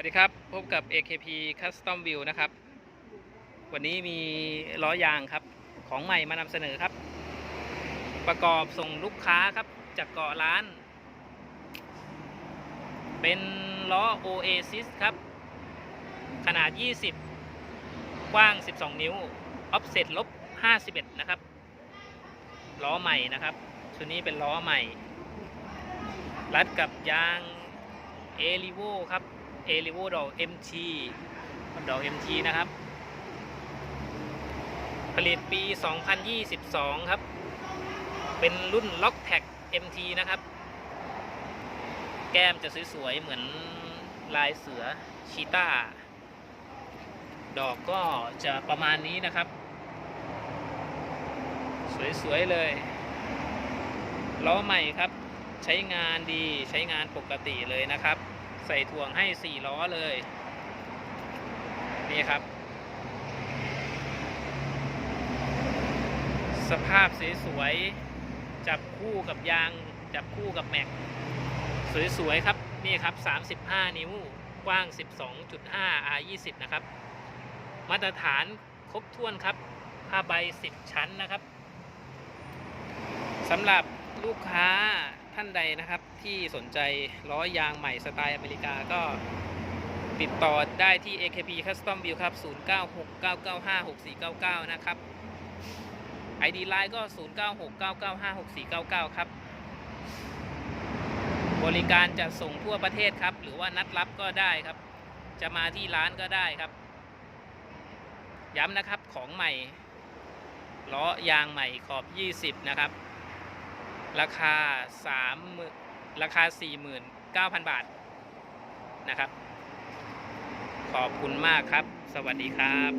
วัสดีครับ พบกับ AKP Custom View นะครับ วันนี้มีล้อยางครับ ของใหม่มานำเสนอครับ ประกอบส่งลูกค้าครับ จากเกาะร้าน เป็นล้อ Oasis ครับ ขนาด 20 กว้าง 12 นิ้ว offset ลบ 51 นะครับ ล้อใหม่นะครับ ชุดนี้เป็นล้อใหม่ รัดกับยางเอลิโวครับ อลิโวดอก MT ดอก MT นะครับ ผลิตปี 2022 ครับ เป็นรุ่น l o c k t a g MT นะครับ แก้มจะสวยๆเหมือนลายเสือชีตาดอกก็จะประมาณนี้นะครับ สวยๆเลยล้อใหม่ครับ ใช้งานดีใช้งานปกติเลยนะครับ ใส่ถ่วงให้4ล้อเลย นี่ครับ สภาพสวยๆจับคู่กับยาง จับคู่กับแม็ก สวยๆครับ นี่ครับ 35 นิ้ว กว้าง 12.5 R 20นะครับ มาตรฐานครบถ้วนครับ ผ้าใบ 10 ชั้นนะครับสำหรับลูกค้า ท่านใดนะครับที่สนใจล้อยางใหม่สไตล์อเมริกาก็ติดต่อได้ที่ AKP Custom View ครับ 0969956499 นะครับ ID Line ก็ 0969956499 ครับ บริการจะส่งทั่วประเทศครับ หรือว่านัดรับก็ได้ครับ จะมาที่ร้านก็ได้ครับ ย้ำนะครับของใหม่ล้อยางใหม่ขอบ 20 นะครับ ราคา3ราคา49,000บาทนะครับ ขอบคุณมากครับ สวัสดีครับ